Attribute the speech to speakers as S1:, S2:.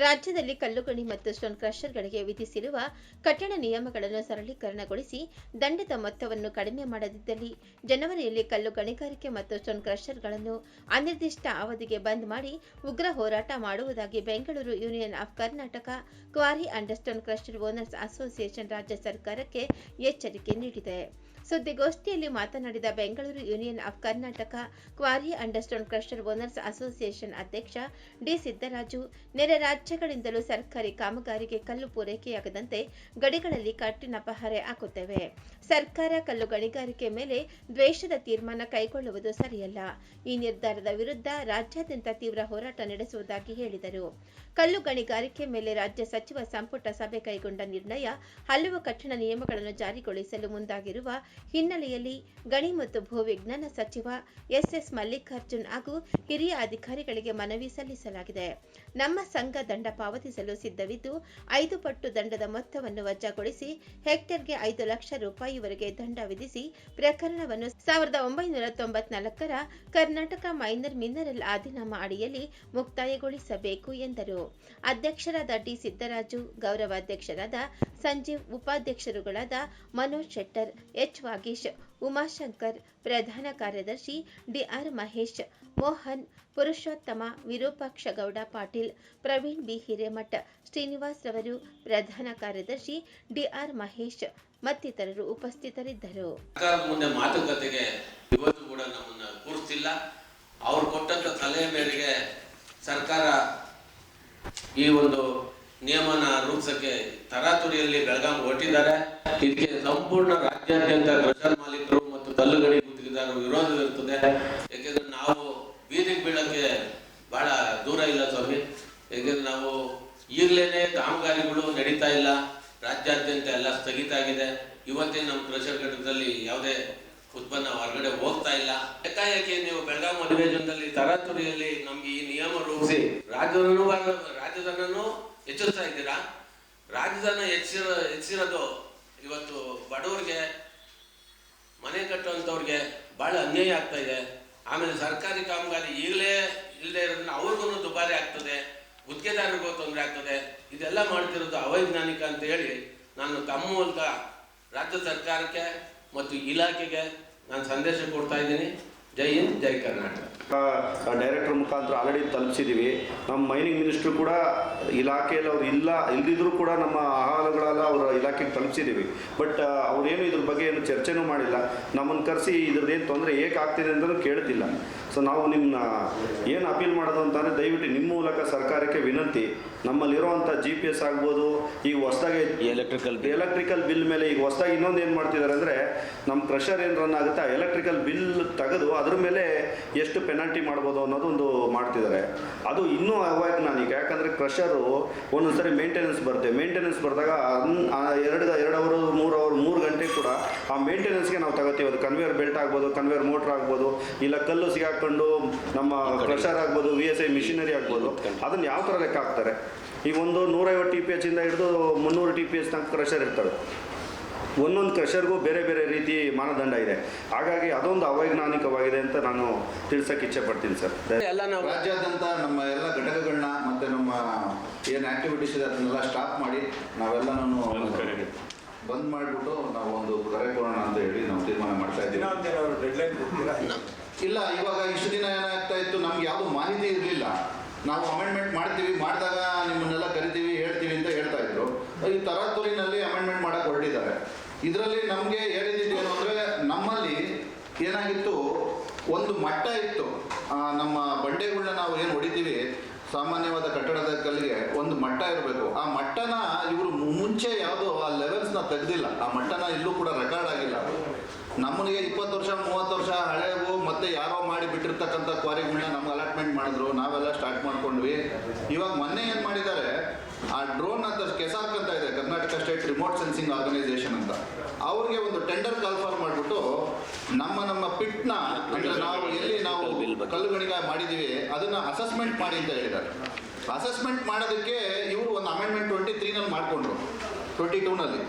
S1: ರಾಜ್ಯದಲ್ಲಿ ಕಲ್ಲುಗಣಿ ಮತ್ತು ಸ್ಟೋನ್ ಕ್ರಷರ್ಗಳಿಗೆ ವಿಧಿಸಿರುವ ಕಠಿಣ ನಿಯಮಗಳನ್ನು ಸರಳೀಕರಣಗೊಳಿಸಿ ದಂಡದ ಮೊತ್ತವನ್ನು ಕಡಿಮೆ ಮಾಡದಿದ್ದಲ್ಲಿ ಜನವರಿಯಲ್ಲಿ ಕಲ್ಲು ಗಣಿಗಾರಿಕೆ ಮತ್ತು ಸ್ಟೋನ್ ಕ್ರಷರ್ಗಳನ್ನು ಅನಿರ್ದಿಷ್ಟ ಅವಧಿಗೆ ಬಂದ್ ಮಾಡಿ ಉಗ್ರ ಹೋರಾಟ ಮಾಡುವುದಾಗಿ Bengaluru union of Karnataka quarry and stone crusher owners association ರಾಜ್ಯ ಸರ್ಕಾರಕ್ಕೆ ಎಚ್ಚರಿಕೆ ನೀಡಿದೆ. ಸುದ್ದಿಗೋಷ್ಠಿಯಲ್ಲಿ ಮಾತನಾಡಿದ Bengaluru union of Karnataka quarry and stone crusher owners association ಅಧ್ಯಕ್ಷ ಡಿ ಸಿದ್ದರಾಜು, ನೆರೆ ರಾಜ್ಯಗಳಿಂದಲೂ ಸರ್ಕಾರಿ ಕಾಮಗಾರಿಗೆ ಕಲ್ಲು ಪೂರೈಕೆಯಾಗದಂತೆ ಗಡಿಗಳಲ್ಲಿ ಕಟ್ಟಿನ ಪಹರೆ ಹಾಕುತ್ತೇವೆ. ಸರ್ಕಾರ ಕಲ್ಲು ಗಣಿಗಾರಿಕೆ ಮೇಲೆ ದ್ವೇಷದ ತೀರ್ಮಾನ ಕೈಗೊಳ್ಳುವುದು ಸರಿಯಲ್ಲ. ಈ ನಿರ್ಧಾರದ ವಿರುದ್ಧ ರಾಜ್ಯಾದ್ಯಂತ ತೀವ್ರ ಹೋರಾಟ ನಡೆಸುವುದಾಗಿ ಹೇಳಿದರು. ಕಲ್ಲು ಗಣಿಗಾರಿಕೆ ಮೇಲೆ ರಾಜ್ಯ ಸಚಿವ ಸಂಪುಟ ಸಭೆ ಕೈಗೊಂಡ ನಿರ್ಣಯ ಹಲವು ಕಠಿಣ ನಿಯಮಗಳನ್ನು ಜಾರಿಗೊಳಿಸಲು ಮುಂದಾಗಿರುವ ಹಿನ್ನೆಲೆಯಲ್ಲಿ ಗಣಿ ಮತ್ತು ಭೂವಿಜ್ಞಾನ ಸಚಿವ ಎಸ್ಎಸ್ ಮಲ್ಲಿಕಾರ್ಜುನ್ ಹಾಗೂ ಹಿರಿಯ ಅಧಿಕಾರಿಗಳಿಗೆ ಮನವಿ ಸಲ್ಲಿಸಲಾಗಿದೆ. ನಮ್ಮ ಸಂಘ ದಂಡ ಪಾವತಿಸಲು ಸಿದ್ಧವಿದ್ದು, ಐದು ಪಟ್ಟು ದಂಡದ ಮೊತ್ತವನ್ನು ವಜಾಗೊಳಿಸಿ ಹೆಕ್ಟೇರ್ಗೆ ಐದು ಲಕ್ಷ ರೂಪಾಯಿವರೆಗೆ ದಂಡ ವಿಧಿಸಿ ಪ್ರಕರಣವನ್ನು ಸಾವಿರದ ಒಂಬೈನೂರ ತೊಂಬತ್ನಾಲ್ಕರ ಕರ್ನಾಟಕ ಮೈನರ್ ಮಿನರಲ್ ಅಧಿನಾಮ ಅಡಿಯಲ್ಲಿ ಮುಕ್ತಾಯಗೊಳಿಸಬೇಕು ಎಂದರು. ಅಧ್ಯಕ್ಷರಾದ ಡಿ ಸಿದ್ದರಾಜು, ಗೌರವಾಧ್ಯಕ್ಷರಾದ ಸಂಜೀವ್, ಉಪಾಧ್ಯಕ್ಷರುಗಳಾದ ಮನೋಜ್ ಶೆಟ್ಟರ್, ಎಚ್. ವಾಗೀಶ್ ಉಮಾಶಂಕರ್, ಪ್ರಧಾನ ಕಾರ್ಯದರ್ಶಿ ಡಿಆರ್ ಮಹೇಶ್, ಮೋಹನ್, ಪುರುಷೋತ್ತಮ ವಿರೂಪಾಕ್ಷ ಗೌಡ ಪಾಟೀಲ್, ಪ್ರವೀಣ್ ಬಿ ಹಿರೇಮಠ, ಶ್ರೀನಿವಾಸ್ ರವರು, ಪ್ರಧಾನ ಕಾರ್ಯದರ್ಶಿ ಡಿಆರ್ ಮಹೇಶ್ ಮತ್ತಿತರರು ಉಪಸ್ಥಿತರಿದ್ದರು.
S2: ಮಾತುಕತೆಗೆ ಇವತ್ತು ಕೂಡ ನಮ್ಮನ್ನ ಕೂರಿಸಿಲ್ಲ. ಅವ್ರು ಕೊಟ್ಟಂತ ಸಲಹೆ ಮೇರೆಗೆ ಸರ್ಕಾರ ಈ ಒಂದು ನಿಯಮನ ರೂಪಿಸಕ್ಕೆ ತರಾತುರಿಯಲ್ಲಿ ಬೆಳಗಾಂ ಹೊರಟಿದ್ದಾರೆ. ಇದಕ್ಕೆ ಸಂಪೂರ್ಣ ರಾಜ್ಯಾದ್ಯಂತ ಕ್ರಷರ್ ಮಾಲೀಕರು ಮತ್ತು ತಲ್ಲುಗಡಿ ಗುತ್ತಿಗೆದಾರರು ವಿರೋಧವಿರುತ್ತದೆ ಯಾಕೆಂದ್ರೆ ನಾವು ಬೀದಿಗೆ ಬೀಳಕ್ಕೆ ಬಹಳ ದೂರ ಇಲ್ಲ ಸ್ವಾಮಿ. ಯಾಕೆಂದ್ರೆ ನಾವು ಈಗಲೇನೆ ಕಾಮಗಾರಿಗಳು ನಡೀತಾ ಇಲ್ಲ. ರಾಜ್ಯಾದ್ಯಂತ ಎಲ್ಲ ಸ್ಥಗಿತ ಆಗಿದೆ. ಇವತ್ತೇ ನಮ್ಮ ಕ್ರಷರ್ ಘಟಕದಲ್ಲಿ ಯಾವುದೇ ಉತ್ಪನ್ನ ಹೊರಗಡೆ ಹೋಗ್ತಾ ಇಲ್ಲ. ಏಕಾಏಕಿ ನೀವು ಬೆಳಗಾಂ ಅಧಿವೇಶನದಲ್ಲಿ ತರಾತುರಿಯಲ್ಲಿ ನಮ್ಗೆ ಈ ನಿಯಮ ರೂಪಿಸಿ ರಾಜ್ಯದನ್ನು ರಾಜ್ಯದನ್ನು ಹೆಚ್ಚಿಸ್ತಾ ಇದ್ದೀರಾ? ರಾಜಧಾನ ಹೆಚ್ಚಿರೋ ಹೆಚ್ಚಿರೋದು ಇವತ್ತು ಬಡವ್ರಿಗೆ, ಮನೆ ಕಟ್ಟುವಂಥವ್ರಿಗೆ ಭಾಳ ಅನ್ಯಾಯ ಆಗ್ತಾ ಇದೆ. ಆಮೇಲೆ ಸರ್ಕಾರಿ ಕಾಮಗಾರಿ ಈಗಲೇ ಇಲ್ಲದೆ ಇರೋದ್ರಿಂದ ಅವ್ರಿಗೂ ದುಬಾರಿ ಆಗ್ತದೆ, ಗುತ್ತಿಗೆದಾರರಿಗೂ ತೊಂದರೆ ಆಗ್ತದೆ. ಇದೆಲ್ಲ ಮಾಡ್ತಿರೋದು ಅವೈಜ್ಞಾನಿಕ ಅಂತ ಹೇಳಿ ನಾನು ತಮ್ಮ ಮೂಲಕ ರಾಜ್ಯ ಸರ್ಕಾರಕ್ಕೆ ಮತ್ತು ಇಲಾಖೆಗೆ ನಾನು ಸಂದೇಶ ಕೊಡ್ತಾ ಇದ್ದೀನಿ. ಜೈ ಹಿಂದ್, ಜೈ ಕರ್ನಾಟಕ.
S3: ಡೈರೆಕ್ಟರ್ ಮುಖಾಂತರ ಆಲ್ರೆಡಿ ತಲುಪಿಸಿದ್ದೀವಿ ನಮ್ಮ ಮೈನಿಂಗ್ ಮಿನಿಸ್ಟ್ರು ಕೂಡ ಇಲಾಖೆಯಲ್ಲಿ ಅವ್ರು ಇಲ್ಲ, ಇಲ್ದಿದ್ರು ಕೂಡ ನಮ್ಮ ಆಹಾರಗಳೆಲ್ಲ ಅವರ ಇಲಾಖೆಗೆ ತಲುಪಿಸಿದ್ದೀವಿ ಬಟ್ ಅವ್ರೇನು ಇದ್ರ ಬಗ್ಗೆ ಏನು ಚರ್ಚೆನೂ ಮಾಡಿಲ್ಲ. ನಮ್ಮನ್ನು ಕರೆಸಿ ಇದ್ರದ್ದೇನು ತೊಂದರೆ ಏಕೆ ಆಗ್ತಿದೆ ಅಂತಲೂ ಕೇಳ್ತಿಲ್ಲ. ಸೊ ನಾವು ನಿಮ್ಮನ್ನ ಏನು ಅಪೀಲ್ ಮಾಡೋದು ಅಂತಂದರೆ ದಯವಿಟ್ಟು ನಿಮ್ಮ ಮೂಲಕ ಸರ್ಕಾರಕ್ಕೆ ವಿನಂತಿ. ನಮ್ಮಲ್ಲಿರುವಂಥ ಜಿ ಪಿ ಎಸ್ ಆಗ್ಬೋದು ಈಗ ಹೊಸದಾಗಿ
S4: ಎಲೆಕ್ಟ್ರಿಕಲ್
S3: ಎಲೆಕ್ಟ್ರಿಕಲ್ ಬಿಲ್ ಮೇಲೆ ಈಗ ಹೊಸದಾಗಿ ಇನ್ನೊಂದು ಏನು ಮಾಡ್ತಿದ್ದಾರೆ ಅಂದರೆ ನಮ್ಮ ಕ್ರಷರ್ ಏನು ರನ್ ಆಗುತ್ತೆ ಎಲೆಕ್ಟ್ರಿಕಲ್ ಬಿಲ್ ತೆಗೆದು ಅದ್ರ ಮೇಲೆ ಎಷ್ಟು ಪೆನಾಲ್ಟಿ ಮಾಡ್ಬೋದು ಅನ್ನೋದು ಒಂದು ಮಾಡ್ತಿದ್ದಾರೆ. ಅದು ಇನ್ನೂ ಅವೈಜ್ಞಾನಿಕ ಯಾಕಂದರೆ ಕ್ರಷರು ಒಂದೊಂದು ಸರಿ ಮೇಂಟೆನೆನ್ಸ್ ಬರುತ್ತೆ. ಮೇಂಟೆನೆನ್ಸ್ ಬರೆದಾಗ ಎರಡು ಎರಡು ಅವರು ಮೂರು ಅವರ್ ಮೂರು ಗಂಟೆ ಕೂಡ ಆ ಮೇಂಟೆನೆನ್ಸ್ಗೆ ನಾವು ತಗೋತೀವಿ. ಅದು ಕನ್ವೇರ್ ಬೆಲ್ಟ್ ಆಗ್ಬೋದು ಕನ್ವೇರ್ ಮೋಟ್ರ್ ಆಗ್ಬೋದು ಇಲ್ಲ ಕಲ್ಲು ಸಿಗಾಕೊಂಡು ನಮ್ಮ ಕ್ರಷರ್ ಆಗ್ಬೋದು ವಿ ಎಸ್ ಐ ಮಿಷಿನರಿ ಆಗ್ಬೋದು ಅದನ್ನು ಯಾವ ಥರ ಲೆಕ್ಕ ಹಾಕ್ತಾರೆ? ಈಗ ಒಂದು ನೂರೈವತ್ತು ಟಿ ಪಿ ಎಚ್ ಇಂದ ಹಿಡಿದು ಮುನ್ನೂರು ಟಿ ಪಿ ಎಚ್ ತನಕ ಕ್ರಷರ್ ಇರ್ತವೆ. ಒಂದೊಂದು ಕ್ರಷರ್ಗೂ ಬೇರೆ ಬೇರೆ ರೀತಿ ಮಾನದಂಡ ಇದೆ. ಹಾಗಾಗಿ ಅದೊಂದು ಅವೈಜ್ಞಾನಿಕವಾಗಿದೆ ಅಂತ ನಾನು ತಿಳ್ಸಕ್ಕೆ ಇಚ್ಛೆ ಪಡ್ತೀನಿ ಸರ್.
S2: ಎಲ್ಲ ನಾವು
S5: ರಾಜ್ಯಾದ್ಯಂತ ನಮ್ಮ ಎಲ್ಲ ಘಟಕಗಳನ್ನ ಮತ್ತೆ ನಮ್ಮ ಏನು ಆಕ್ಟಿವಿಟೀಸ್ ಇದೆ ಅದನ್ನೆಲ್ಲ ಸ್ಟಾಪ್ ಮಾಡಿ ನಾವೆಲ್ಲ ನಾನು ಬಂದ್ ಮಾಡಿಬಿಟ್ಟು ನಾವು ಒಂದು ಕರೆ ಕೊಡೋಣ ಅಂತ ಹೇಳಿ ನಾವು ತೀರ್ಮಾನ ಮಾಡ್ತಾ ಇದ್ದೀವಿ. ಇಲ್ಲ ಇವಾಗ ಇಷ್ಟು ದಿನ ಏನಾಗ್ತಾ ಇತ್ತು? ನಮ್ಗೆ ಯಾವುದು ಮಾಹಿತಿ ಇರಲಿಲ್ಲ. ನಾವು ಅಮೆಂಡ್ಮೆಂಟ್ ಮಾಡ್ತೀವಿ, ಮಾಡಿದಾಗ ನಿಮ್ಮನ್ನೆಲ್ಲ ಕರಿತೀವಿ, ಹೇಳ್ತೀವಿ ಅಂತ ಹೇಳ್ತಾ ಇದ್ರು. ಈ ತರಾತುರಿನಲ್ಲಿ ಅಮೆಂಡ್ಮೆಂಟ್ ಮಾಡಕ್ಕೆ ಹೊರಟಿದ್ದಾರೆ. ಇದರಲ್ಲಿ ನಮಗೆ ಹೇಳಿದ್ದು ಏನು ಅಂದರೆ, ನಮ್ಮಲ್ಲಿ ಏನಾಗಿತ್ತು, ಒಂದು ಮಟ್ಟ ಇತ್ತು. ನಮ್ಮ ಬಂಡೆಗಳನ್ನ ನಾವು ಏನು ಹೊಡಿತೀವಿ, ಸಾಮಾನ್ಯವಾದ ಕಟ್ಟಡದ ಕಲ್ಲಿಗೆ ಒಂದು ಮಟ್ಟ ಇರಬೇಕು. ಆ ಮಟ್ಟನ ಇವರು ಮುಂಚೆ ಯಾವುದೋ ಆ ಲೆವೆಲ್ಸ್ನ ತೆಗೆದಿಲ್ಲ. ಆ ಮಟ್ಟನ ಇಲ್ಲೂ ಕೂಡ ರೆಕಾರ್ಡ್ ಆಗಿಲ್ಲ. ನಮ್ಮನಿಗೆ ಇಪ್ಪತ್ತು ವರ್ಷ, ಮೂವತ್ತು ವರ್ಷ ಹಳೆವು, ಮತ್ತೆ ಯಾರೋ ಮಾಡಿ ಬಿಟ್ಟಿರ್ತಕ್ಕಂಥ ಕ್ವಾರಿಗಳನ್ನ ನಮ್ಗೆ ಅಲಾಟ್ಮೆಂಟ್ ಮಾಡಿದ್ರು ನಾವೆಲ್ಲ ಸ್ಟಾರ್ಟ್ ಮಾಡ್ಕೊಂಡ್ವಿ. ಇವಾಗ ಮೊನ್ನೆ ಏನು ಮಾಡಿದ್ದಾರೆ ಆ ಡ್ರೋನ್ ಅಂತ ಕೆಸಾಕ್ ಅಂತ ಇದೆ Karnataka state remote sensing organisation ಅಂತ. ಅವ್ರಿಗೆ ಒಂದು ಟೆಂಡರ್ ಕನ್ಫರ್ಮ್ ಮಾಡಿಬಿಟ್ಟು ನಮ್ಮ ನಮ್ಮ ಪಿಟ್ನ ಅಂದ್ರೆ ನಾವು ಎಲ್ಲಿ ನಾವು ಕಲ್ಲುಗಣಿಗ ಮಾಡಿದೀವಿ ಅದನ್ನ ಅಸೆಸ್ಮೆಂಟ್ ಮಾಡಿ ಅಂತ ಹೇಳಿದ್ದಾರೆ. ಅಸೆಸ್ಮೆಂಟ್ ಮಾಡೋದಕ್ಕೆ ಇವರು ಒಂದು ಅಮೆಂಡ್ಮೆಂಟ್ ಟ್ವೆಂಟಿ ತ್ರೀನಲ್ಲಿ ಮಾಡಿಕೊಂಡ್ರು ಟ್ವೆಂಟಿ ಟೂನಲ್ಲಿ